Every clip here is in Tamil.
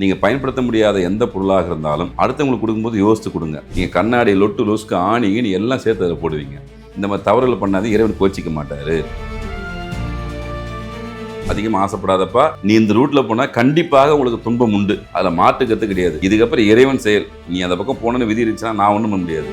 நீங்கள் பயன்படுத்த முடியாத எந்த பொருளாக இருந்தாலும் அடுத்தவங்களுக்கு கொடுக்கும்போது யோசித்து கொடுங்க. நீங்கள் கண்ணாடி லொட்டு லொஸ்க்கு ஆணிங்க நீ எல்லாம் சேர்த்து அதில் போடுவீங்க. இந்த மாதிரி தவறுகள் பண்ணாதே இறைவன் கோச்சிக்க மாட்டார். அதிகமாக ஆசைப்படாதப்பா. நீ இந்த ரூட்ல போனா கண்டிப்பாக உங்களுக்கு துன்பம் உண்டு. அதில் மாட்டுக்கிறது கிடையாது. இதுக்கப்புறம் இறைவன் செயல். நீ அந்த பக்கம் போனன்னு விதி இருந்துச்சுன்னா நான் ஒன்றும் பண்ண முடியாது.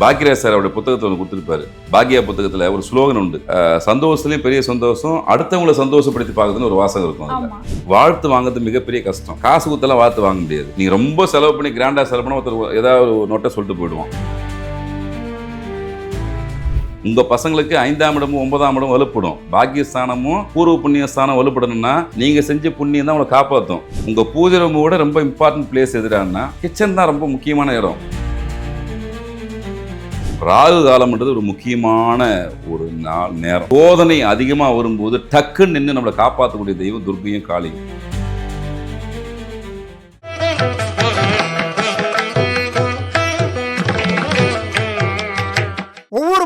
பாக்யராஜ் சார் அவருடைய புத்தகத்தை ஒன்று கொடுத்துருப்பாரு. பாக்யா புத்தகத்துல ஒரு ஸ்லோகன் உண்டு. சந்தோஷத்துலயும் பெரிய சந்தோஷம் அடுத்தவங்களை சந்தோஷப்படுத்தி பார்க்கறதுன்னு ஒரு வாசகம் இருக்கும் அதுல. வாழ்த்து வாங்குறது மிகப்பெரிய கஷ்டம். காசு குத்தெல்லாம் வாழ்த்து வாங்க முடியாது. நீ ரொம்ப செலவு பண்ணி கிராண்டா செலவு பண்ண ஒருத்தர் ஏதாவது ஒரு நோட்டை சொல்லிட்டு போயிடுவான். உங்க பசங்களுக்கு ஐந்தாம் இடமும் ஒன்பதாம் இடம் வலுப்படும். பாக்கியஸ்தானமும் பூர்வ புண்ணியஸ்தானம் வலுப்படணும்னா நீங்க செஞ்ச புண்ணியம் தான் உங்களை காப்பாற்றும் உங்க பூஜை ரூம் விட ரொம்ப இம்பார்ட்டன்ட் பிளேஸ் எதுடான்னா கிச்சன் தான் ரொம்ப முக்கியமான இடம். ராகு காலம்ன்றது ஒரு முக்கியமான ஒரு நாள் நேரம். சோதனை அதிகமாக வரும்போது டக்குன்னு நின்று நம்மளை காப்பாற்றக்கூடிய தெய்வம் துர்கையும் காளியும்.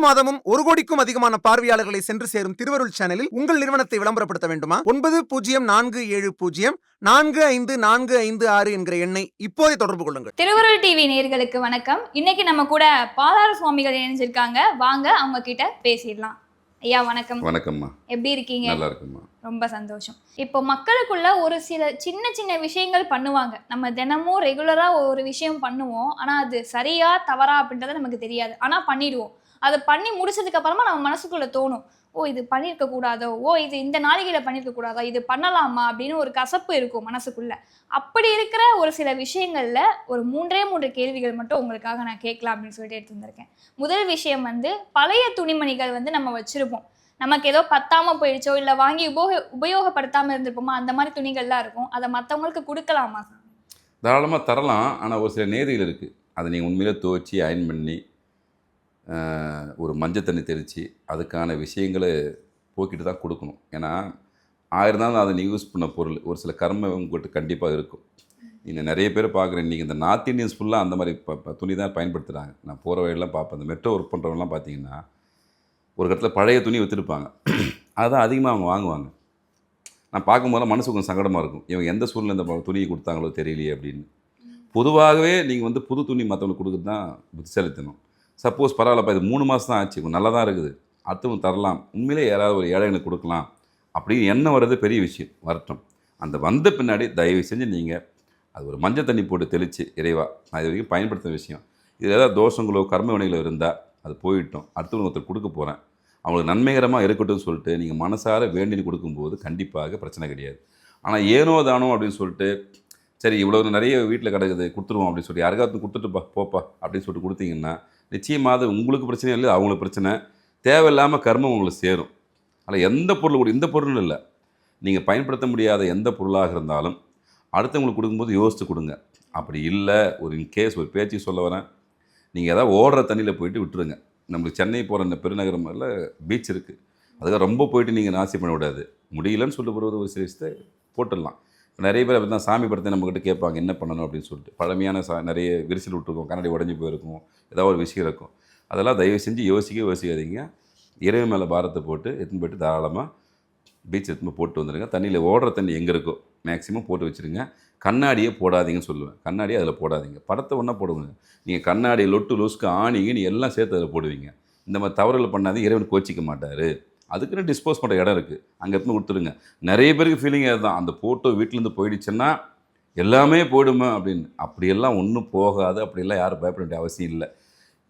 மாதமும் ஒரு கோடிக்கும் அதிகமான பார்வையாளர்களை சென்று சேரும் திருவருள் சேனலில் உங்கள் நிறுவனத்தை விளம்பரப்படுத்த வேண்டுமா? ஒன்பது பூஜ்ஜியம் நான்கு ஏழு பூஜ்ஜியம் நான்கு ஐந்து நான்கு ஐந்து ஆறு என்கிற எண்ணை இப்போதே தொடர்பு கொள்ளுங்கள். திருவருள் டிவி நேயர்களுக்கு வணக்கம். இன்னைக்கு நம்ம கூட பாலார சுவாமிகள் இணைஞ்சிருக்காங்க. வாங்க அவங்க கிட்ட பேசிடலாம். ஐயா வணக்கம். வணக்கம்மா. எப்படி இருக்கீங்க? நல்லா இருக்கும்மா. ரொம்ப சந்தோஷம். இப்போ மக்களுக்குள்ள ஒரு சில சின்ன சின்ன விஷயங்கள் பண்ணுவாங்க. நம்ம தினமும் ரெகுலரா ஒரு விஷயம் பண்ணுவோம். ஆனா அது சரியா தவறா அப்படின்றது நமக்கு தெரியாது. ஆனா பண்ணிடுவோம். அதை பண்ணி முடிச்சதுக்கு அப்புறமா நம்ம மனசுக்குள்ள தோணும். ஓ இது பண்ணியிருக்க கூடாதோ? ஓ இது இந்த நாளிகையில பண்ணியிருக்க கூடாதா? இது பண்ணலாமா? அப்படின்னு ஒரு கசப்பு இருக்கும் மனசுக்குள்ள. அப்படி இருக்கிற ஒரு சில விஷயங்கள்ல ஒரு மூன்றே மூன்று கேள்விகள் மட்டும் உங்களுக்காக நான் கேட்கலாம் அப்படின்னு சொல்லிட்டு எடுத்து வந்திருக்கேன் முதல் விஷயம் வந்து பழைய துணிமணிகள் வந்து நம்ம வச்சிருப்போம். நமக்கு ஏதோ பத்தாம போயிடுச்சோ இல்லை வாங்கி உபயோக உபயோகப்படுத்தாம இருந்திருப்போமா அந்த மாதிரி துணிகள்லாம் இருக்கும். அதை மற்றவங்களுக்கு கொடுக்கலாமா? தாராளமாக தரலாம். ஆனால் ஒரு சில நேரிகள் இருக்குது அதை நீங்கள் உண்மையிலே துவச்சி அயன் பண்ணி ஒரு மஞ்சள் தண்ணி தெளித்து அதுக்கான விஷயங்களை போக்கிட்டு தான் கொடுக்கணும். ஏன்னா ஆயிரம் அதை நீங்கள் யூஸ் பண்ண பொருள். ஒரு சில கர்ம உங்கள்கிட்ட கண்டிப்பாக இருக்கும். நீங்கள் நிறைய பேர் பார்க்குறேன் இன்றைக்கி இந்த நார்த் இந்தியன்ஸ் ஃபுல்லாக அந்த மாதிரி ப- துணி தான் பயன்படுத்துகிறாங்க நான் போகிற வழியெல்லாம் பார்ப்பேன். இந்த மெட்ரோ ஒர்க் பண்ணுறவங்கலாம் பார்த்தீங்கன்னா ஒரு இடத்துல பழைய துணி வச்சுருப்பாங்க அதுதான் அதிகமாக அவங்க வாங்குவாங்க. நான் பார்க்கும்போது மனசு கொஞ்சம் சங்கடமாக இருக்கும். இவங்க எந்த சூழ்நிலை இந்த துணியை கொடுத்தாங்களோ தெரியலையே அப்படின்னு. பொதுவாகவே நீங்கள் வந்து புது துணி மற்றவங்களுக்கு கொடுக்குறது தான் புத்திசாலித்தனம். சப்போஸ் பரவாயில்லப்பா இது மூணு மாதம் தான் ஆச்சு நல்லா தான் இருக்குது. அடுத்தவங்க தரலாம். உண்மையிலே யாராவது ஒரு ஏழைங்களுக்கு கொடுக்கலாம். அப்படின்னு எண்ணம் வர்றது பெரிய விஷயம் வரட்டும் அந்த வந்த பின்னாடி தயவு செஞ்சு நீங்கள் அது ஒரு மஞ்சள் தண்ணி போட்டு தெளித்து இறைவா நான் இது வரைக்கும் பயன்படுத்தின விஷயம். இதில் ஏதாவது தோஷங்களோ கர்ம வினைகளோ இருந்தால் அது போயிட்டோம். அடுத்தவங்க ஒருத்தர் கொடுக்க போகிறேன் அவங்களுக்கு நன்மைகரமாக இருக்கட்டும்னு சொல்லிட்டு நீங்கள் மனசார வேண்டின்னு கொடுக்கும்போது கண்டிப்பாக பிரச்சனை கிடையாது. ஆனால் ஏனோ தானோ அப்படின்னு சொல்லிட்டு சரி இவ்வளோ நிறைய வீட்டில் கிடக்குது கொடுத்துருவோம் அப்படின்னு சொல்லி யாருக்காவது கொடுத்துட்டுப்பா போப்பா அப்படின்னு சொல்லிட்டு கொடுத்தீங்கன்னா நிச்சயமாக அது உங்களுக்கு பிரச்சனை இல்லை அவங்களுக்கு பிரச்சனை. தேவையில்லாமல் கர்மம் உங்களுக்கு சேரும். அதில் எந்த பொருள் கூட இந்த பொருள் இல்லை. நீங்கள் பயன்படுத்த முடியாத எந்த பொருளாக இருந்தாலும் அடுத்தவங்களுக்கு கொடுக்கும்போது யோசித்து கொடுங்க. அப்படி இல்லை ஒரு இன்கேஸ் ஒரு பேச்சு சொல்ல வரேன். நீங்கள் ஏதாவது ஓடுற தண்ணியில் போயிட்டு விட்டுருங்க. நம்மளுக்கு சென்னை போகிற இந்த பெருநகரமில் பீச் இருக்குது அதுக்காக ரொம்ப போயிட்டு நீங்கள் நாசி பண்ண விடாது. முடியலன்னு சொல்லிட்டு போகிறது ஒரு சில விஷயத்தை போட்டுடலாம். நிறைய பேர் அப்படி தான் சாமி படத்தை நம்மக்கிட்ட கேட்பாங்க என்ன பண்ணணும்? அப்படின்னு சொல்லிட்டு. பழமையான சா நிறைய விரிசல் விட்டுருக்கும் கண்ணாடி உடஞ்சி போயிருக்கும் ஏதாவது ஒரு விஷயம் இருக்கும். அதெல்லாம் தயவு செஞ்சு யோசிக்க யோசிக்காதீங்க. இறைவன் மேலே பாரத்தை போட்டு எடுத்துன்னு போயிட்டு தாராளமாக பீச் எடுத்துன்னு போட்டு வந்துடுங்க தண்ணியில் ஓடுற தண்ணி எங்கே இருக்கோ மேக்ஸிமம் போட்டு வச்சுருங்க. கண்ணாடியே போடாதீங்கன்னு சொல்லுவேன். கண்ணாடியே அதில் போடாதீங்க. படத்தை ஒன்றா போடுங்க. நீங்கள் கண்ணாடி லொட்டு லொஸ்க்கு ஆணிங்கன்னு எல்லாம் சேர்த்து அதில் போடுவீங்க. இந்த மாதிரி தவறுகள் பண்ணாதீங்க. இறைவன் கோச்சிக்க மாட்டார். அதுக்குன்னு டிஸ்போஸ் பண்ணுற இடம் இருக்குது அங்கே எடுத்துன்னு கொடுத்துருங்க நிறைய பேருக்கு ஃபீலிங் அதுதான். அந்த ஃபோட்டோ வீட்டிலேருந்து போயிடுச்சுன்னா எல்லாமே போயிடுமா அப்படின்னு. அப்படியெல்லாம் ஒன்றும் போகாது. அப்படியெல்லாம் யாரும் பயப்பட வேண்டிய அவசியம் இல்லை.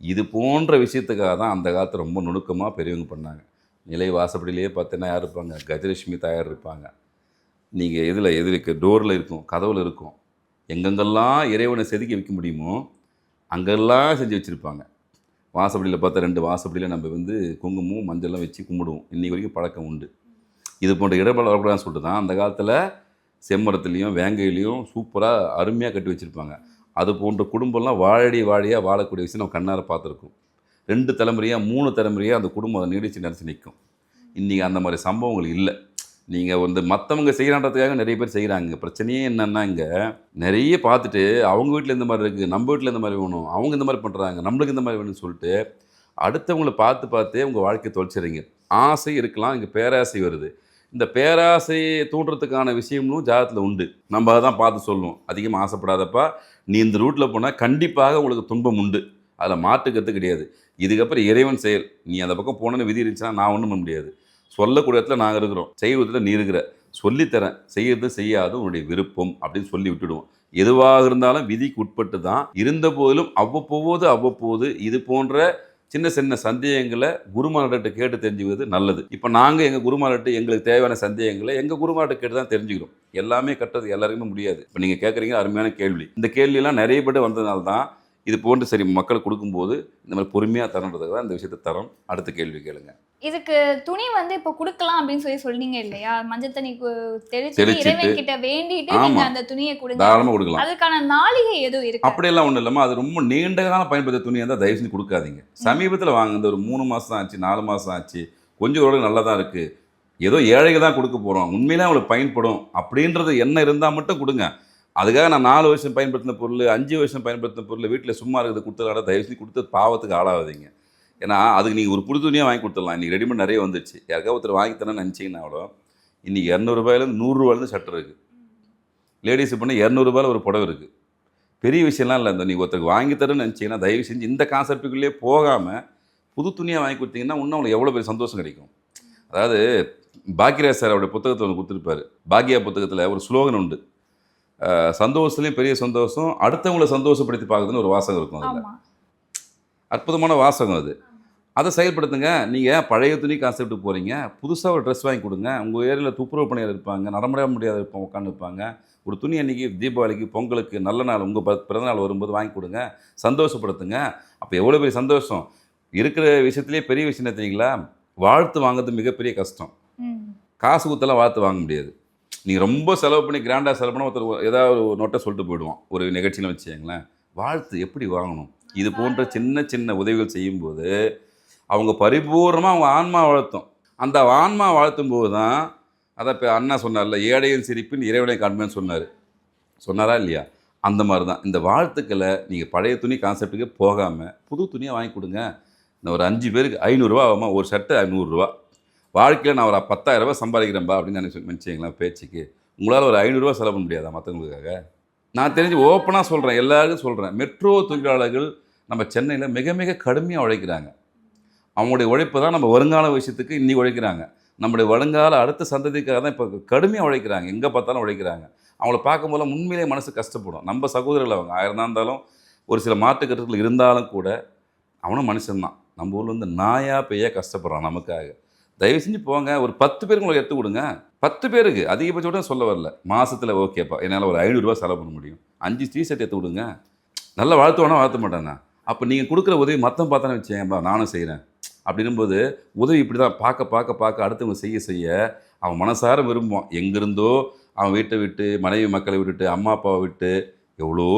இது போன்ற விஷயத்துக்காக தான் அந்த காலத்தில் ரொம்ப நுணுக்கமாக பெரியவங்க பண்ணாங்க. நிலை வாசப்படியிலேயே பார்த்தீங்கன்னா யார் இருப்பாங்க? கஜலட்சுமி தாயார் இருப்பாங்க. நீங்கள் எதில் எது டோரில் இருக்கும். கதவில் இருக்கும். எங்கெங்கெல்லாம் இறைவனை செதுக்கி வைக்க முடியுமோ அங்கெல்லாம் செஞ்சு வச்சுருப்பாங்க. வாசப்படியில் பார்த்தா ரெண்டு வாசப்படியில் நம்ம வந்து குங்குமம் மஞ்சள்லாம் வச்சு கும்பிடுவோம். இன்றைக்கி வரைக்கும் பழக்கம் உண்டு. இது போன்ற இடர்பாடு வரக்கூடாதுன்னு சொல்லிட்டு தான் அந்த காலத்தில் செம்மரத்துலேயும் வேங்கையிலையும் சூப்பராக அருமையாக கட்டி வச்சுருப்பாங்க. அது போன்ற குடும்பம்லாம் வாழடி வாழியாக வாழக்கூடிய விஷயம் நம்ம கண்ணார பார்த்துருக்கோம். ரெண்டு தலைமுறையாக மூணு தலைமுறையாக அந்த குடும்பம் அதை நீடிச்சு நினச்சி நிற்கும் இன்றைக்கி அந்த மாதிரி சம்பவங்கள் இல்லை. நீங்கள் வந்து மற்றவங்க செய்கிறான்றதுக்காக நிறைய பேர் செய்கிறாங்க பிரச்சனையே என்னென்னா இங்கே நிறைய பார்த்துட்டு அவங்க வீட்டில் இந்த மாதிரி இருக்குது நம்ம வீட்டில் இந்த மாதிரி வேணும் அவங்க இந்த மாதிரி பண்ணுறாங்க நம்மளுக்கு இந்த மாதிரி வேணும்னு சொல்லிட்டு அடுத்தவங்களை பார்த்து பார்த்து உங்கள் வாழ்க்கையை தொலைச்சிடுறீங்க ஆசை இருக்கலாம் இங்கே பேராசை வருது. இந்த பேராசையை தூண்டுறதுக்கான விஷயமும் ஜாதகத்தில் உண்டு. நம்ம தான் பார்த்து சொல்லுவோம். அதிகமாக ஆசைப்படாதப்பா நீ இந்த ரூட்டில் போனால் கண்டிப்பாக உங்களுக்கு துன்பம் உண்டு. அதில் மாற்றுக்கிறது கிடையாது. இதுக்கப்புறம் இறைவன் செயல். நீ அந்த பக்கம் போனேன்னு விதி இருந்துச்சுன்னா நான் ஒன்றும் பண்ண முடியாது. சொல்லக்கூடிய இடத்துல நாங்கள் இருக்கிறோம். செய்வதில் நீ இருக்கிற. சொல்லித்தரேன். செய்யறது செய்யாது உன்னுடைய விருப்பம் அப்படின்னு சொல்லி விட்டுடுவோம். எதுவாக இருந்தாலும் விதிக்கு உட்பட்டு தான் இருந்த போதிலும் அவ்வப்போது அவ்வப்போது இது போன்ற சின்ன சின்ன சந்தேகங்களை குருமார்கிட்ட கேட்டு தெரிஞ்சுக்கிறது நல்லது. இப்போ நாங்கள் எங்கள் குருமார்கிட்ட எங்களுக்கு தேவையான சந்தேகங்களை எங்கள் குருமார்கிட்ட கேட்டு தான் தெரிஞ்சுக்கிறோம். எல்லாமே கட்டுறது எல்லாருக்குமே முடியாது. இப்போ நீங்கள் கேட்குறீங்க அருமையான கேள்வி. இந்த கேள்வியெல்லாம் நிறைய பேர் வந்ததுனால தான் இது போன்று சரி மக்களுக்கு கொடுக்கும்போது இந்த மாதிரி பொறுமையாக தரன்றதுக்கு தான் இந்த விஷயத்தை தரோம். அடுத்த கேள்வி கேளுங்க. இதுக்கு துணி வந்து இப்போ கொடுக்கலாம் அப்படின்னு சொல்லி சொன்னீங்க இல்லையா? மஞ்சள் தண்ணி தெளிச்சு இறைவன் கிட்ட வேண்டிட்டு. நீங்க அந்த துணியை கொடுங்க. தாராளமாக கொடுக்கலாம். அதுக்கான நாளிகை எதுவும் இருக்கு? அப்படியெல்லாம் ஒன்றும் இல்லாமல் அது ரொம்ப நீண்ட காலம் பயன்படுத்த துணியாக இருந்தால் தயவு செஞ்சு கொடுக்காதீங்க. சமீபத்தில் வாங்க இந்த ஒரு மூணு மாதம் ஆச்சு நாலு மாதம் ஆச்சு. கொஞ்சம் ஓரளவுக்கு நல்லா தான் இருக்குது ஏதோ ஏழைக்கு தான் கொடுக்க போகிறோம் உண்மையிலே அவங்களுக்கு பயன்படும். அப்படின்றது என்ன இருந்தால் மட்டும் கொடுங்க. அதுக்காக நான் நாலு வருஷம் பயன்படுத்தின பொருள் அஞ்சு வருஷம் பயன்படுத்தின பொருள் வீட்டில் சும்மா இருக்கிறது கொடுத்ததால தயவு செஞ்சு கொடுத்து பாவத்துக்கு ஆளாகாதீங்க. ஏன்னா அதுக்கு நீங்கள் ஒரு புது துணியாக வாங்கி கொடுத்துடலாம். இன்றைக்கி ரெடிமேட் நிறைய வந்துருச்சு. யாருக்காவது ஒருத்தர் வாங்கி தரேன்னு நினச்சிங்கன்னா அவ்வளோ இன்றைக்கி இரநூறுபாயிலேருந்து நூறுரூவாலேருந்து ஷட்டர் இருக்குது லேடிஸ் பண்ணி இரநூறுபாயில் ஒரு புடவை இருக்குது பெரிய விஷயம்லாம் இல்லை. இந்த நீங்கள் ஒருத்தருக்கு வாங்கி தரேன்னு நினச்சிங்கன்னா தயவு செஞ்சு இந்த கான்செப்ட்டுக்குள்ளேயே போகாமல் புது துணியாக வாங்கி கொடுத்தீங்கன்னா இன்னும் அவங்களுக்கு எவ்வளோ பெரிய சந்தோஷம் கிடைக்கும். அதாவது பாக்யராஜ் சார் அவருடைய புத்தகத்தை ஒன்று கொடுத்துருப்பாரு. பாக்யா புத்தகத்தில் ஒரு ஸ்லோகன் உண்டு. சந்தோஷத்துலேயும் பெரிய சந்தோஷம் அடுத்தவங்களை சந்தோஷப்படுத்தி பார்க்குறதுன்னு ஒரு வாசகம் இருக்கும் அதில். அற்புதமான வாசகம் அது. அதை செயல்படுத்துங்க. நீங்கள் பழைய துணி கான்செப்ட்டுக்கு போகிறீங்க புதுசாக ஒரு ட்ரெஸ் வாங்கி கொடுங்க. உங்கள் ஏரியாவில் துப்புரவு பணியாளர் இருப்பாங்க. நடமுடிய முடியாத இருப்பாங்க உட்காந்துருப்பாங்க ஒரு துணி அன்றைக்கி தீபாவளிக்கு பொங்கலுக்கு நல்ல நாள் உங்கள் பிறந்தநாள் வரும்போது வாங்கி கொடுங்க. சந்தோஷப்படுத்துங்க. அப்போ எவ்வளோ பெரிய சந்தோஷம்? இருக்கிற விஷயத்துலேயே பெரிய விஷயம் தெரியுங்களா? வாழ்த்து வாங்குறது மிகப்பெரிய கஷ்டம். காசு கொடுத்தெல்லாம் வாழ்த்து வாங்க முடியாது. நீங்கள் ரொம்ப செலவு பண்ணி கிராண்டாக செலவு பண்ணால் ஒருத்தர் ஏதாவது ஒரு நோட்டை சொல்லிட்டு போயிடுவான். ஒரு நிகழ்ச்சியில் வச்சுக்கங்களேன். வாழ்த்து எப்படி வாங்கணும்? இது போன்ற சின்ன சின்ன உதவிகள் செய்யும்போது அவங்க பரிபூர்ணமாக அவங்க ஆன்மா வாழ்த்தும் அந்த ஆன்மா வாழ்த்தும் போது தான் அதை இப்போ அண்ணா சொன்னார்ல ஏழையின் சிரிப்பின் இறைவனை காண்பேன்னு சொன்னார். சொன்னாரா இல்லையா? அந்த மாதிரி தான் இந்த வாழ்த்துக்களை நீங்கள் பழைய துணி கான்செப்ட்டுக்கு போகாமல் புது துணியை வாங்கி கொடுங்க. இந்த ஒரு அஞ்சு பேருக்கு ஐநூறுரூவா ஆகுமா? ஒரு சட்டை நூறுரூவா வாழ்க்கையில் நான் ஒரு பத்தாயிரம் ரூபாய் சம்பாதிக்கிறேன்பா அப்படின்னு நினச்சி நினச்சிங்களேன் பேச்சுக்கு. உங்களால் ஒரு ஐநூறுரூவா செலவு பண்ண முடியாதா மற்றவங்களுக்காக நான் தெரிஞ்சு ஓப்பனாக சொல்கிறேன் எல்லாருக்கும் சொல்கிறேன் மெட்ரோ தொழிலாளர்கள் நம்ம சென்னையில் மிக மிக கடுமையாக உழைக்கிறாங்க. அவங்களுடைய உழைப்பு தான் நம்ம வருங்கால விஷயத்துக்கு இன்றைக்கி உழைக்கிறாங்க. நம்முடைய வருங்கால அடுத்த சந்ததிக்காக தான் இப்போ கடுமையாக உழைக்கிறாங்க. எங்கே பார்த்தாலும் உழைக்கிறாங்க. அவங்கள பார்க்கும்போது உண்மையிலே மனசு கஷ்டப்படும். நம்ம சகோதரர்கள் அவங்க. ஆயிரம் இருந்தாலும் ஒரு சில மாற்று இருந்தாலும் கூட அவனும் மனுஷன்தான். நம்ம ஊரில் வந்து நாயாக பேயா கஷ்டப்படுறான் நமக்காக. தயவு செஞ்சு போங்க. ஒரு பத்து பேருக்கு உங்களுக்கு எடுத்து கொடுங்க. பத்து பேருக்கு. அதிகபட்சம் சொல்ல வரல. மாதத்தில் ஓகேப்பா என்னால் ஒரு ஐநூறுரூவா செலவு பண்ண முடியும். அஞ்சு டீ ஷர்ட் எடுத்து கொடுங்க. நல்லா வாழ்த்துவானா வாழ்த்த மாட்டானா அப்போ நீங்கள் கொடுக்குற உதவி மத்தம் பார்த்தானே வச்சேன்பா நானும் செய்கிறேன் அப்படின்னும்போது உதவி இப்படி தான் பார்க்க பார்க்க பார்க்க அடுத்தவங்க செய்ய செய்ய அவன் மனசார விரும்புவான். எங்கேருந்தோ அவன் வீட்டை விட்டு மனைவி மக்களை விட்டுட்டு அம்மா அப்பாவை விட்டு எவ்வளோ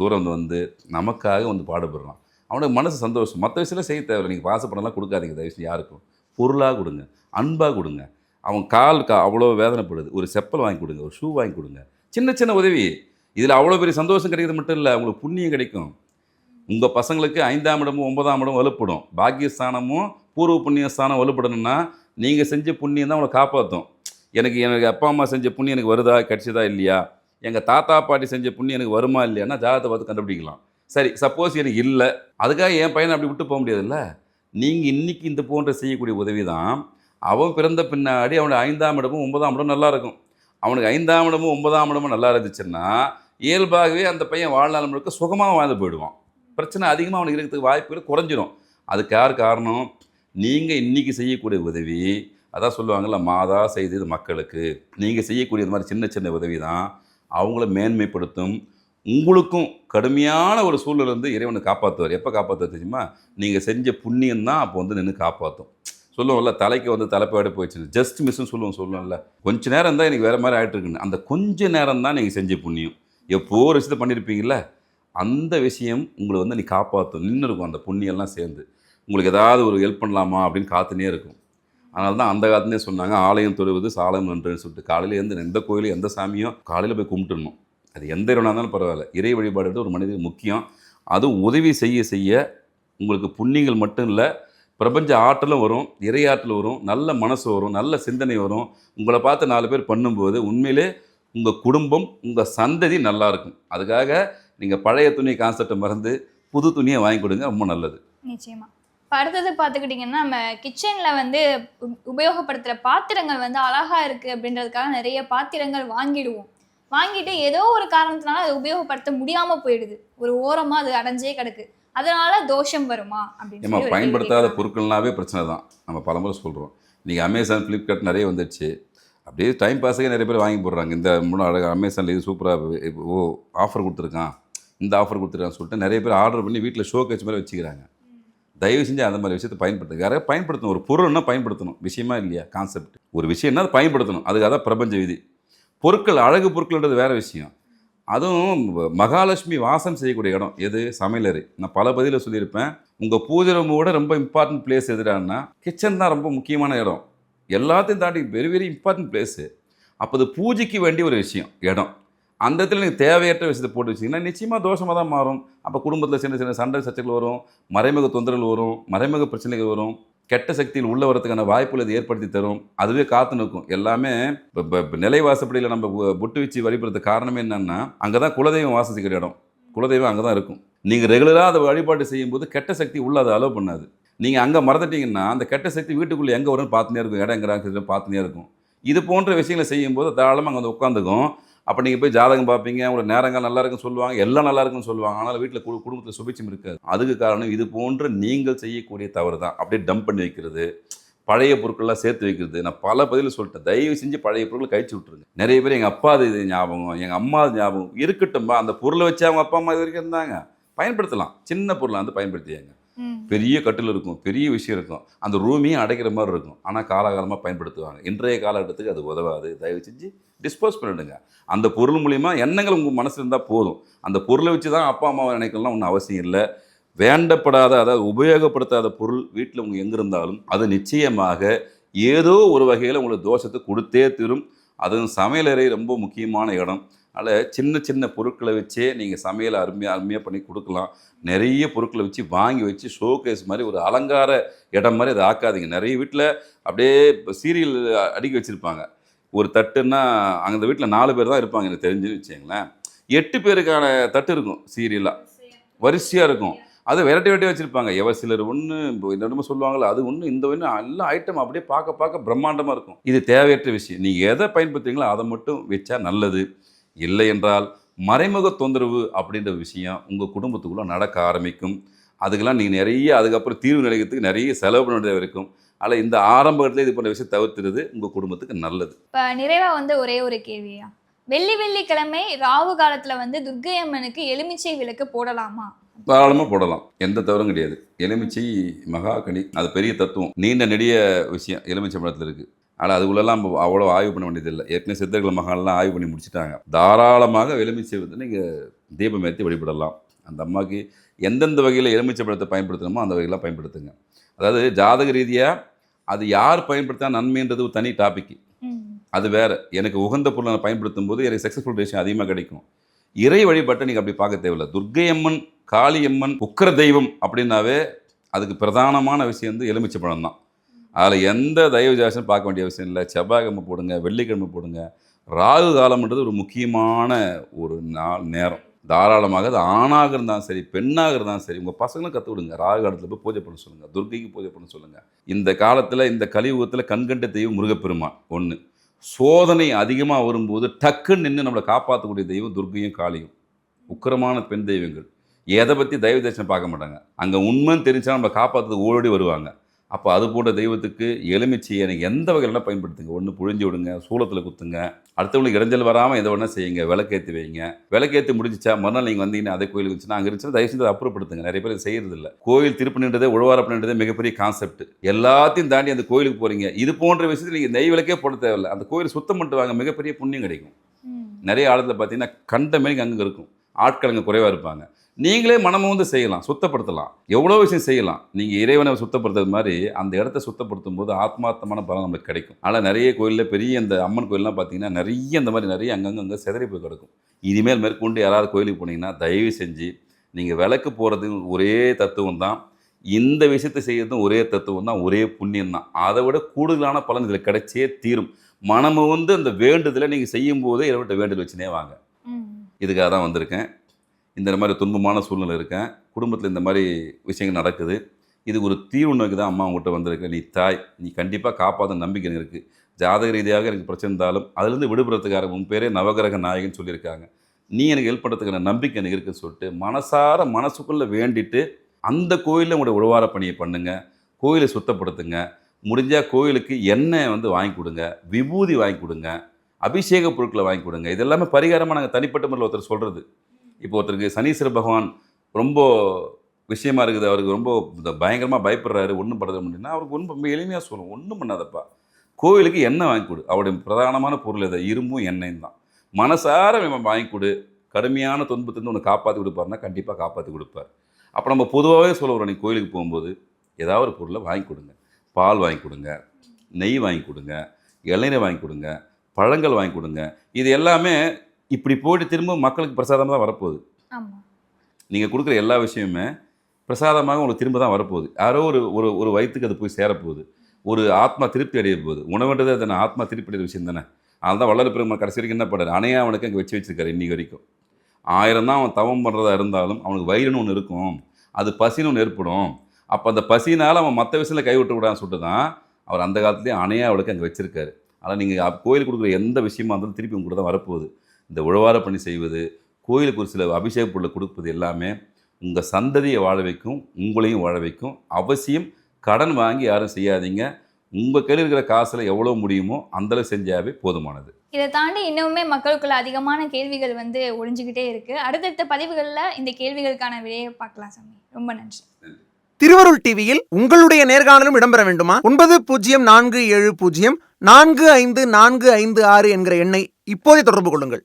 தூரம் வந்து நமக்காக வந்து பாடுபடுறான். அவனுக்கு மனசு சந்தோஷம். மற்ற விஷயத்தில் செய்ய தேவையில்லை. நீங்கள் பாசப்படலாம் கொடுக்காதீங்க. தயவு யாருக்கும். பொருளாக கொடுங்க அன்பாக கொடுங்க. அவன் கால் கா அவ்வளோ வேதனைப்படுது. ஒரு செப்பல் வாங்கி கொடுங்க ஒரு ஷூ வாங்கி கொடுங்க. சின்ன சின்ன உதவி. இதில் அவ்வளோ பெரிய சந்தோஷம் கிடைக்கிறது மட்டும் இல்லை உங்களுக்கு புண்ணியம் கிடைக்கும். உங்கள் பசங்களுக்கு ஐந்தாம் இடமும் ஒன்பதாம் இடமும் வலுப்படும். பாக்கியஸ்தானமும் பூர்வ புண்ணிய ஸ்தானம் வலுப்படணும்னா நீங்கள் செஞ்ச புண்ணியம் தான் உங்களை காப்பாற்றும். எனக்கு எனக்கு அப்பா அம்மா செஞ்ச புண்ணியம் எனக்கு வருதா கிடைச்சதா இல்லையா? எங்கள் தாத்தா பாட்டி செஞ்ச புண்ணியம் எனக்கு வருமா இல்லையானா ஜாதகத்தை பார்த்து கண்டுபிடிக்கலாம். சரி சப்போஸ் எனக்கு இல்லை. அதுக்காக என் பையனை அப்படி விட்டு போக முடியாதுல்ல? நீங்கள் இன்றைக்கி இந்த போன்ற செய்யக்கூடிய உதவி தான் அவன் பிறந்த பின்னாடி அவனுடைய ஐந்தாம் இடமும் ஒன்பதாம் இடமும் நல்லா இருக்கும். அவனுக்கு ஐந்தாம் இடமும் ஒன்பதாம் இடமும் நல்லா இருந்துச்சுன்னா இயல்பாகவே அந்த பையன் வாழ்நாள் முழுக்க சுகமாக வாழ்ந்து போயிடுவான். பிரச்சனை அதிகமாக அவனுக்கு இருக்கிறதுக்கு வாய்ப்புகள் குறைஞ்சிரும். அதுக்கு யார் காரணம்? நீங்கள் இன்றைக்கி செய்யக்கூடிய உதவி அதான் சொல்லுவாங்கல்ல மாதா செய்தது மக்களுக்கு. நீங்கள் செய்யக்கூடிய இந்த மாதிரி சின்ன சின்ன உதவி தான் அவங்கள மேன்மைப்படுத்தும். உங்களுக்கும் கடுமையான ஒரு சூழ்நிலை வந்து இறைவனை காப்பாற்றுவார் எப்போ காப்பாற்றுவார் தெரியுமா? நீங்கள் செஞ்ச புண்ணியம் தான் அப்போ வந்து நின்று காப்பாற்றும் சொல்லுவோம்ல தலைக்கு வந்து தலைப்பாடு போயிடுச்சு ஜஸ்ட் மிஸ்ன்னு சொல்லுவோம் சொல்லுவோம்ல. கொஞ்ச நேரம் தான் எனக்கு வேறு மாதிரி ஆகிட்டு இருக்குன்னு அந்த கொஞ்ச நேரம் தான் நீங்கள் செஞ்ச புண்ணியம். எப்போ ஒரு விஷயத்தை பண்ணியிருப்பீங்கல்ல அந்த விஷயம் உங்களை வந்து நீ காப்பாற்றும் நின்று இருக்கும் அந்த புண்ணியெல்லாம் சேர்ந்து. உங்களுக்கு ஏதாவது ஒரு ஹெல்ப் பண்ணலாமா அப்படின்னு காத்துனே இருக்கும். அதனால தான் அந்த காலத்துலேயே சொன்னாங்க ஆலயம் தொழுவது சாலம் நன்றுன்னு சொல்லிட்டு. காலையில் எந்த எந்த கோயிலும் எந்த சாமியும் காலையில் போய் கும்பிட்டுணும் அது எந்த இடம்னா இருந்தாலும் பரவாயில்ல. இறை வழிபாடு ஒரு மனிதனுக்கு முக்கியம். அதுவும் உதவி செய்ய செய்ய உங்களுக்கு புண்ணியங்கள் மட்டும் இல்லை பிரபஞ்ச ஆற்றலும் வரும் இறையாற்றல் வரும் நல்ல மனசு வரும் நல்ல சிந்தனை வரும். உங்களை பார்த்து நாலு பேர் பண்ணும்போது உண்மையிலே உங்கள் குடும்பம் உங்கள் சந்ததி நல்லா இருக்கும். அதுக்காக நீங்கள் பழைய துணி கான்செப்டை மறந்து புது துணியை வாங்கி கொடுங்க ரொம்ப நல்லது. நிச்சயமா. இப்போ அடுத்தது பார்த்துக்கிட்டிங்கன்னா நம்ம கிச்சனில் வந்து உபயோகப்படுத்துகிற பாத்திரங்கள் வந்து அழகாக இருக்குது அப்படின்றதுக்காக நிறைய பாத்திரங்கள் வாங்கிடுவோம். வாங்கிட்டு ஏதோ ஒரு காரணத்தினால அதை உபயோகப்படுத்த முடியாமல் போயிடுது. ஒரு ஓரமாக அது அடைஞ்சே கிடக்கு. அதனால தோஷம் வருமா? அப்படின்னு கேள்வி பயன்படுத்தாத. பொருட்கள்னாவே பிரச்சனை தான். நம்ம பலமுறை சொல்கிறோம் நீங்கள் அமேசான் ஃப்ளிப்கார்ட் நிறைய வந்துடுச்சு. அப்படியே டைம் பாஸுக்கே நிறைய பேர் வாங்கி போடுறாங்க. இந்த மூணு அழகாக அமேசானில் இது சூப்பராக ஓ ஆஃபர் கொடுத்துருக்கான். இந்த ஆஃபர் கொடுத்துருக்கான்னு சொல்லிட்டு நிறைய பேர் ஆர்டர் பண்ணி வீட்டில் ஷோ கேட்ச் மாதிரி வச்சுக்கிறாங்க. தயவு செஞ்சு அந்த மாதிரி விஷயத்தை பயன்படுத்துங்க. யாராவது பயன்படுத்தணும். ஒரு பொருள்னா பயன்படுத்தணும். விஷயமா இல்லையா? கான்செப்ட் ஒரு விஷயம்னா அதை பயன்படுத்தணும். அதுக்காக தான் பிரபஞ்ச விதி. பொருட்கள் அழகு பொருட்கள்ன்றது வேறு விஷயம். அதுவும் மகாலட்சுமி வாசம் செய்யக்கூடிய இடம். எது? சமையலறை. நான் பல பதில சொல்லியிருப்பேன். உங்கள் பூஜை ரூமோட ரொம்ப இம்பார்ட்டன்ட் பிளேஸ் எதுடான்னா கிச்சன் தான் ரொம்ப முக்கியமான இடம். எல்லாத்தையும் தாண்டி வெரி வெரி இம்பார்ட்டன்ட் பிளேஸு அப்போ அது பூஜைக்கு வேண்டிய ஒரு விஷயம் இடம். அந்த இடத்துல நீங்கள் தேவையற்ற விஷயத்தை போட்டு வச்சிங்கன்னா நிச்சயமாக தோஷமாக தான் மாறும். அப்போ குடும்பத்தில் சின்ன சின்ன சண்டை சர்ச்சைகள் வரும். மறைமுக தொந்தரவுகள் வரும். மறைமுக பிரச்சனைகள் வரும். கெட்ட சக்தியில் உள்ள வரதுக்கான வாய்ப்புகள் இது ஏற்படுத்தி தரும். அதுவே காத்து நிற்கும். எல்லாமே இப்போ இப்போ நிலைவாசப்படியில் நம்ம புட்டு வச்சு வழிபடுறது காரணமே என்னன்னா அங்கே தான் குலதெய்வம் வாசிக்கிற இடம். குலதெய்வம் அங்கே தான் இருக்கும் நீங்கள் ரெகுலராக அதை வழிபாடு செய்யும்போது கெட்ட சக்தி உள்ள அதை அலோவ் பண்ணாது. நீங்கள் அங்கே மறந்துட்டீங்கன்னா அந்த கெட்ட சக்தி வீட்டுக்குள்ளே எங்கே வரும்னு பார்த்துனே இருக்கும். இடம் எங்கே பார்த்துனே இருக்கும். இது போன்ற விஷயங்களை செய்யும்போது தாராளமாக அங்கே வந்து உட்காந்துக்கும். அப்போ நீங்கள் போய் ஜாதகம் பார்ப்பீங்க உங்களுக்கு நேரங்கள் நல்லா இருக்குன்னு சொல்லுவாங்க எல்லாம் நல்லா இருக்குன்னு சொல்லுவாங்க. ஆனால் வீட்டில் குடு குடும்பத்தில் சுபிச்சம் இருக்காது. அதுக்கு காரணம் இது போன்ற நீங்கள் செய்யக்கூடிய தவறு தான் அப்படியே டம்ப் பண்ணி வைக்கிறது பழைய பொருட்கள்லாம் சேர்த்து வைக்கிறது. நான் பல பதில் சொல்லிட்டேன். தயவு செஞ்சு பழைய பொருட்களை கழிச்சு விட்ருங்க நிறைய பேர் எங்கள் அப்பா இது ஞாபகம் எங்கள் அம்மா அது ஞாபகம். இருக்கட்டும்பா அந்த பொருளை வச்சு அவங்க அப்பா அம்மா இது வரைக்கும் இருந்தாங்க. பயன்படுத்தலாம். சின்ன பொருளை வந்து பயன்படுத்தியாங்க. பெரிய கட்டில் இருக்கும் பெரிய விஷயம் இருக்கும். அந்த ரூமையும் அடைக்கிற மாதிரி இருக்கும். ஆனால் காலாகாலமாக பயன்படுத்துவாங்க. இன்றைய காலகட்டத்துக்கு அது உதவாது. தயவு செஞ்சு டிஸ்போஸ் பண்ணிடுங்க. அந்த பொருள் மூலிமா எண்ணங்கள் உங்கள் மனசில் இருந்தால் போதும். அந்த பொருளை வச்சு தான் அப்பா அம்மாவை நினைக்கலாம் ஒன்றும் அவசியம் இல்லை. வேண்டப்படாத அதாவது உபயோகப்படுத்தாத பொருள் வீட்டில் உங்கள் எங்கே இருந்தாலும் அது நிச்சயமாக ஏதோ ஒரு வகையில் உங்களுக்கு தோஷத்தை கொடுத்தே தீரும். அதுவும் சமையலறை ரொம்ப முக்கியமான இடம். அதில் சின்ன சின்ன பொருட்களை வச்சே நீங்கள் சமையலை அருமையாக அருமையாக பண்ணி கொடுக்கலாம். நிறைய பொருட்களை வச்சு வாங்கி வச்சு ஷோகேஸ் மாதிரி ஒரு அலங்கார இடம் மாதிரி அதை ஆக்காதீங்க. நிறைய வீட்டில் அப்படியே சீரியல் அடுக்கி வச்சுருப்பாங்க. ஒரு தட்டுன்னா அந்த வீட்டில் நாலு பேர் தான் இருப்பாங்க எனக்கு தெரிஞ்சுன்னு வச்சுங்களேன் எட்டு பேருக்கான தட்டு இருக்கும் சீரியலாக வரிசையாக இருக்கும். அது வெரைட்டி வெரைட்டி வச்சுருப்பாங்க. எவர் சிலர் ஒன்று இப்போ என்னமோ அது ஒன்று இந்த ஒன்று எல்லா ஐட்டம் அப்படியே பார்க்க பார்க்க பிரம்மாண்டமாக இருக்கும். இது தேவையற்ற விஷயம். நீங்கள் எதை பயன்படுத்துறீங்களோ அதை மட்டும் வச்சா நல்லது. இல்லை என்றால் மறைமுக தொந்தரவு அப்படின்ற விஷயம் உங்கள் குடும்பத்துக்குள்ளே நடக்க ஆரம்பிக்கும். அதுக்கெல்லாம் நீங்கள் நிறைய அதுக்கப்புறம் தீர்வு நிலையத்துக்கு நிறைய செலவு பண்ண வேண்டியதாக இருக்கும். அதில் இந்த ஆரம்ப இடத்துல இது போன்ற விஷயம் தவிர்த்துறது உங்கள் குடும்பத்துக்கு நல்லது. இப்போ நிறைவா வந்து ஒரே ஒரு கேள்வியா வெள்ளி வெள்ளிக்கிழமை ராவு காலத்துல வந்து துர்க்கை அம்மனுக்கு எலுமிச்சை விளக்கு போடலாமா? தாராளமாக போடலாம். எந்த தவறும் கிடையாது. எலுமிச்சை மகாகனி அது பெரிய தத்துவம். நீண்ட நெடிய விஷயம் எலுமிச்சை பழத்தில் இருக்குது ஆனால் அதுக்குள்ளெல்லாம் அவ்வளோ ஆய்வு பண்ண வேண்டியதில்லை ஏற்கனவே சித்தர்கள் மகான்லாம் ஆய்வு பண்ணி முடிச்சிட்டாங்க. தாராளமாக எலுமிச்சை வந்து நீங்கள் தீபம் ஏற்றி வழிபடலாம். அந்த அம்மாவுக்கு எந்தெந்த வகையில் எலுமிச்சை பழத்தை பயன்படுத்தணுமோ அந்த வகையெல்லாம் பயன்படுத்துங்க. அதாவது ஜாதக ரீதியாக அது யார் பயன்படுத்தா நன்மைன்றது ஒரு தனி டாபிக் அது வேற. எனக்கு உகந்த பொருளை நான் பயன்படுத்தும் போது எனக்கு சக்ஸஸ்ஃபுல் ரேஷன் அதிகமாக கிடைக்கும். இறை வழிபாட்டை நீங்கள் அப்படி பார்க்க தேவையில்ல. துர்க்கையம்மன் காளியம்மன் உக்கிர தெய்வம் அப்படின்னாவே அதுக்கு பிரதானமான விஷயம் வந்து எலுமிச்சை பழம் தான். அதில் எந்த தயவு ஜாசனும் பார்க்க வேண்டிய அவசியம் இல்லை. செவ்வாய்க்கிழமை போடுங்க வெள்ளிக்கிழமை போடுங்க. ராகு காலம்ன்றது ஒரு முக்கியமான ஒரு நாள் நேரம். தாராளமாக அது ஆணாக இருந்தாலும் சரி பெண்ணாக இருந்தாலும் சரி உங்கள் பசங்களும் கற்று விடுங்க ராகு காலத்தில் போய் பூஜை பண்ண சொல்லுங்கள் துர்க்கைக்கு பூஜை பண்ண சொல்லுங்கள் இந்த காலத்தில் இந்த கலியுகத்தில் கண்கண்ட தெய்வம் முருகப்பெருமான் ஒன்று சோதனை அதிகமாக வரும்போது டக்குன்னு நின்று நம்மளை காப்பாற்றக்கூடிய தெய்வம் துர்க்கையும் காளியும். உக்கிரமான பெண் தெய்வங்கள். எதை பற்றி தெய்வ தரிசனம் பார்க்க மாட்டாங்க. அங்கே உண்மைன்னு தெரிஞ்சால் நம்மளை காப்பாற்றுறதுக்கு ஓடி வருவாங்க. அப்போ அது போன்ற தெய்வத்துக்கு எலுமிச்சையை எனக்கு எந்த வகையிலாம் பயன்படுத்துங்க? ஒன்று புழிஞ்சு விடுங்க சூளத்தில் குத்துங்க அடுத்தவங்களுக்கு இடைஞ்சல் வராமல் எதை வேணால் செய்யுங்க விளக்கேற்றி வைங்க. விளக்கேற்றி முடிஞ்சிச்சா மறுநாள் நீங்கள் வந்தீங்கன்னா அதே கோயிலுக்கு வச்சுன்னா அங்கே இருந்துச்சுன்னா தயவு செஞ்சு அதை அப்புறப்படுத்துங்க. நிறைய பேர் செய்யறது இல்லை கோயில் திருப்பணின்றதே உழவாரப்பணின்றதே மிகப்பெரிய கான்செப்ட் எல்லாத்தையும் தாண்டி அந்த கோயிலுக்கு போகிறீங்க இது போன்ற விஷயத்தில் நீங்கள் நெய் விளக்கே போட தேவையில்லை. அந்த கோயில் சுத்தம் பண்ணிட்டு வாங்க மிகப்பெரிய புண்ணியம் கிடைக்கும். நிறைய ஆழத்தில் பார்த்தீங்கன்னா கண்ட மாரி அங்கே இருக்கும். ஆட்கள் அங்கே குறைவாக இருப்பாங்க. நீங்களே மனமும் வந்து செய்யலாம் சுத்தப்படுத்தலாம். எவ்வளோ விஷயம் செய்யலாம். நீங்கள் இறைவனை சுத்தப்படுத்துறது மாதிரி அந்த இடத்த சுத்தப்படுத்தும் போது ஆத்மார்த்தமான பலன் நமக்கு கிடைக்கும். ஆனால் நிறைய கோயிலில் பெரிய இந்த அம்மன் கோயிலெலாம் பார்த்தீங்கன்னா நிறைய இந்த மாதிரி நிறைய அங்கங்கே அங்கே சிதறி போய் கிடக்கும். இனிமேல் மேற்கொண்டு யாராவது கோயிலுக்கு போனீங்கன்னா தயவு செஞ்சு நீங்கள் விளக்கு போகிறது ஒரே தத்துவம் தான். இந்த விஷயத்தை செய்யறதும் ஒரே தத்துவம் தான் ஒரே புண்ணியம் தான். அதை விட கூடுதலான பலன் இதில் கிடைச்சே தீரும். மனமு வந்து அந்த வேண்டுதலை நீங்கள் செய்யும் போதே இறைவட்ட வேண்டுதல் வச்சுனே வாங்க. இதுக்காக தான் வந்திருக்கேன். இந்த மாதிரி துன்பமான சூழ்நிலை இருக்கேன். குடும்பத்தில் இந்த மாதிரி விஷயங்கள் நடக்குது. இது ஒரு தீர்வு நோக்கி தான் அம்மா அவங்ககிட்ட வந்திருக்கேன். நீ தாய் நீ கண்டிப்பாக காப்பாற்ற நம்பிக்கை இருக்குது ஜாதக ரீதியாக எனக்கு பிரச்சனை இருந்தாலும் அதுலேருந்து விடுபடுறதுக்காக உன் பேரே நவகிரக நாயகன் சொல்லியிருக்காங்க. நீ எனக்கு ஹெல்ப் பண்ணுறதுக்கான நம்பிக்கை எனக்கு இருக்குன்னு சொல்லிட்டு மனசார மனசுக்குள்ளே வேண்டிட்டு அந்த கோயிலில் உங்களோட உழவார பணியை பண்ணுங்க. கோயிலை சுத்தப்படுத்துங்க. முடிஞ்சால் கோயிலுக்கு எண்ணெய் வந்து வாங்கி கொடுங்க. விபூதி வாங்கி கொடுங்க. அபிஷேக பொருட்களை வாங்கி கொடுங்க. இது எல்லாமே பரிகாரமாக நாங்கள் தனிப்பட்ட முறையில் ஒருத்தர் சொல்கிறது இப்போ ஒருத்தருக்கு சனீஸ்வர பகவான் ரொம்ப விஷயமா இருக்குது அவருக்கு ரொம்ப பயங்கரமாக பயப்படுறாரு ஒன்றும் படுறது அப்படின்னா அவருக்கு ஒன்றும் ரொம்ப எளிமையாக சொல்லணும். ஒன்றும் பண்ணாதப்பா. கோவிலுக்கு எண்ணெய் வாங்கி கொடு. அவருடைய பிரதானமான பொருள் எதை? இரும்பும் எண்ணெயும் தான். மனசார வாங்கி கொடு. கடுமையான துன்பத்திலிருந்து உன்னை காப்பாற்றி கொடுப்பாருன்னா கண்டிப்பாக காப்பாற்றி கொடுப்பார். அப்போ நம்ம பொதுவாகவே சொல்லுவோம் நீ கோயிலுக்கு போகும்போது ஏதாவது ஒரு பொருளை வாங்கி கொடுங்க. பால் வாங்கி கொடுங்க. நெய் வாங்கி கொடுங்க. இளநீரை வாங்கி கொடுங்க. பழங்கள் வாங்கி கொடுங்க. இது எல்லாமே இப்படி போயிட்டு திரும்ப மக்களுக்கு பிரசாதமாக தான் வரப்போகுது. நீங்கள் கொடுக்குற எல்லா விஷயமுமே பிரசாதமாக உங்களுக்கு திரும்ப தான் வரப்போகுது. யாரோ ஒரு ஒரு ஒரு வயிற்றுக்கு அது போய் சேரப்போகுது. ஒரு ஆத்மா திருப்தி அடைய போகுது. உணவுன்றது அது ஆத்மா திருப்தி அடைகிற விஷயம் தானே? அதனால தான் பெருமாள் கடைசி வரைக்கும் என்ன பண்ணுறாரு அணையா அவனுக்கு அங்கே வச்சு வச்சிருக்காரு இன்னி வரைக்கும். ஆயிரம் தான் அவன் தவம் பண்ணுறதா இருந்தாலும் அவனுக்கு வயிறுன்னு ஒன்று இருக்கும். அது பசின்னு ஒன்று ஏற்படும். அப்போ அந்த பசினால் அவன் மற்ற விஷயத்தில் கைவிட்டு விடான்னு சொல்லிட்டு தான் அவர் அந்த காலத்துலேயே அணையா அவளுக்கு அங்கே வச்சிருக்காரு. ஆனால் நீங்கள் கோயிலுக்கு கொடுக்குற எந்த விஷயமா இருந்தாலும் திருப்பி உங்க கூட தான் வரப்போகுது. இந்த உழவார பணி செய்வது கோயிலுக்கு ஒரு சில அபிஷேக பொருளை கொடுப்பது எல்லாமே உங்கள் சந்ததியை வாழ வைக்கும் உங்களையும் வாழ வைக்கும். அவசியம் கடன் வாங்கி யாரும் செய்யாதீங்க. உங்கள் கையில் இருக்கிற காசில் எவ்வளோ முடியுமோ அந்தளவு செஞ்சாவே போதுமானது. இதை தாண்டி இன்னுமே மக்களுக்குள்ள அதிகமான கேள்விகள் வந்து ஒழிஞ்சுக்கிட்டே இருக்கு. அடுத்தடுத்த பதிவுகளில் இந்த கேள்விகளுக்கான விடையை பார்க்கலாம் சாமி. ரொம்ப நன்றி. திருவருள் டிவியில் உங்களுடைய நேர்காணலும் இடம்பெற வேண்டுமா? ஒன்பது பூஜ்ஜியம் நான்கு ஏழு பூஜ்ஜியம் நான்கு ஐந்து நான்கு ஐந்து ஆறு என்கிற எண்ணை இப்போதே தொடர்பு கொள்ளுங்கள்.